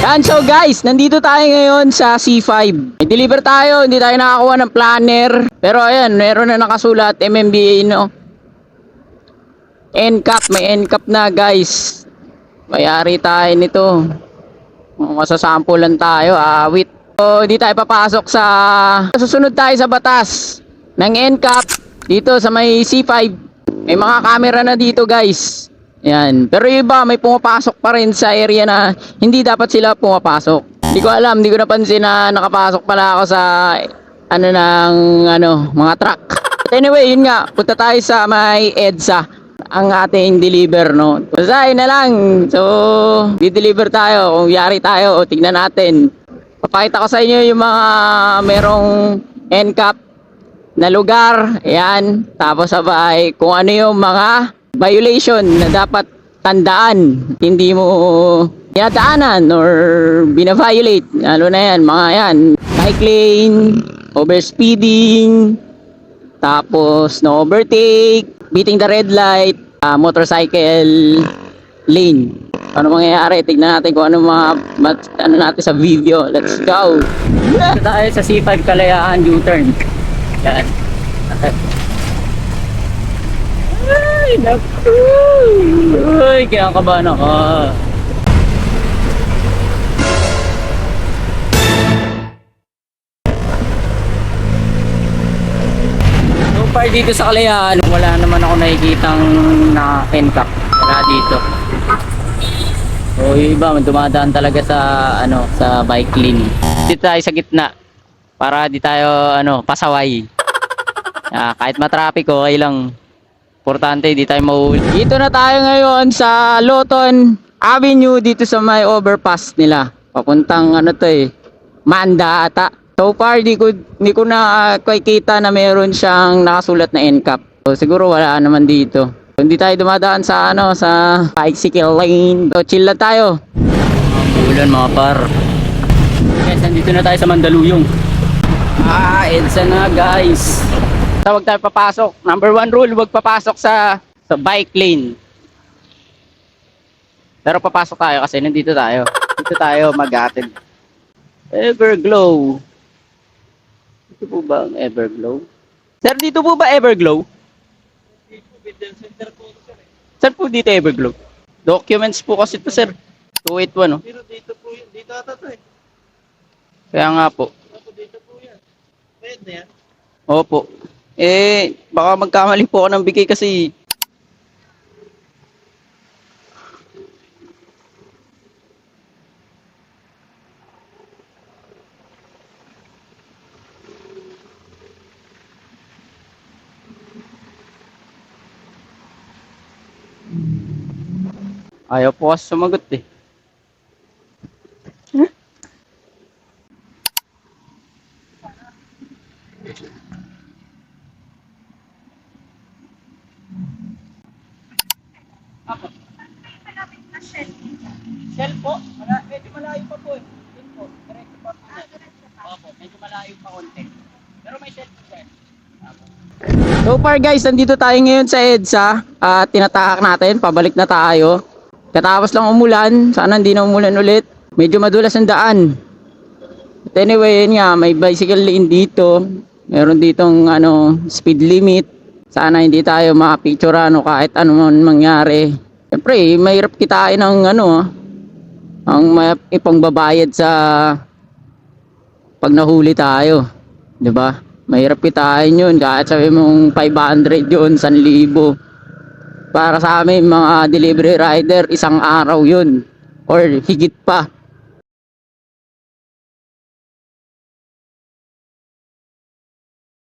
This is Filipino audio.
Yan, so guys, nandito tayo ngayon sa C5. May deliver tayo, hindi tayo nakakuha ng planner. Pero ayan, meron na nakasulat, MMBA, no? NCAP, may NCAP na guys. Mayari tayo nito. Masasample lang tayo, awit. So, hindi tayo papasok sa... Susunod tayo sa batas ng NCAP dito sa may C5. May mga camera na dito guys. Yan. Pero iba may pumapasok pa rin sa area na hindi dapat sila pumapasok. Hindi ko alam, hindi ko napansin na nakapasok pala ako sa ano ng ano, mga truck. But anyway, yun nga, punta tayo sa may EDSA ang ating deliver, no? Basta yun na lang. So, di-deliver tayo. Kung yari tayo, o tignan natin. Papakita ko sa inyo yung mga merong NCAP na lugar. Ayan. Tapos sabay kung ano yung mga violation na dapat tandaan. Hindi mo tinadaanan or bina-violate. Lalo na yan, mga yan. Bike lane, overspeeding, tapos no overtake, beating the red light, ah, motorcycle lane. Ano mangyayari? Tignan natin kung ano mga mat- ano natin sa video. Let's go. Tayo sa C5 Kalayaan U-turn. Yan. Ay, naku. Uy, kinakabahan ako. So far dito sa Kalayaan, wala naman ako nakikitang na NCAP. Wala dito. So yung iba, dumadaan talaga sa ano sa bike lane. Dito tayo sa gitna para di tayo ano pasaway. Ah, kahit matraffic okay lang. Importante di tayo mahuli. Dito na tayo ngayon sa Loton Avenue dito sa may overpass nila. Papuntang ano to eh, Manda ata. So far di ko di ko na uh, kita na meron siyang nakasulat na NCAP. So siguro wala naman dito. Hindi tayo dumadaan sa ano sa bicycle lane. So chill lang tayo. Ulan mga par. Guys, nandito na tayo sa Mandaluyong. Ah, EDSA na guys. So, wag tayo papasok. Number one rule, wag papasok sa sa bike lane. Pero papasok tayo kasi nandito tayo. Dito tayo mag-attend. Everglow. Dito po ba ang Everglow? Sir, dito po ba Everglow? Saan po dito Everglow? Documents po kasi ito, sir. 281, no? Pero dito po yun. Dito ata to eh. Kaya nga po. Dito po yan. Pwede na yan. Opo. Eh, baka magkamali po ako ng bigay kasi Ayaw po kasi sumagot eh. Shell po? Mala, medyo malayo pa po eh. Yun po, diretso pa po. Opo, medyo malayo pa konti. Pero may shell po sir. So far guys, nandito tayo ngayon sa EDSA at tinatahak natin, pabalik na tayo. Katapos lang umulan, sana hindi na umulan ulit. Medyo madulas ang daan. But anyway, yun nga, may bicycle lane dito. Meron ditong ano, speed limit. Sana hindi tayo makapicture ano kahit ano man mangyari. Siyempre, mahirap kitain ng ano, ah, ang ipangbabayad sa pag nahuli tayo. 'Di ba? Mahirap kitain yun kahit sabi mong 500 yun, 1,000. Para sa amin mga delivery rider, isang araw yun or higit pa.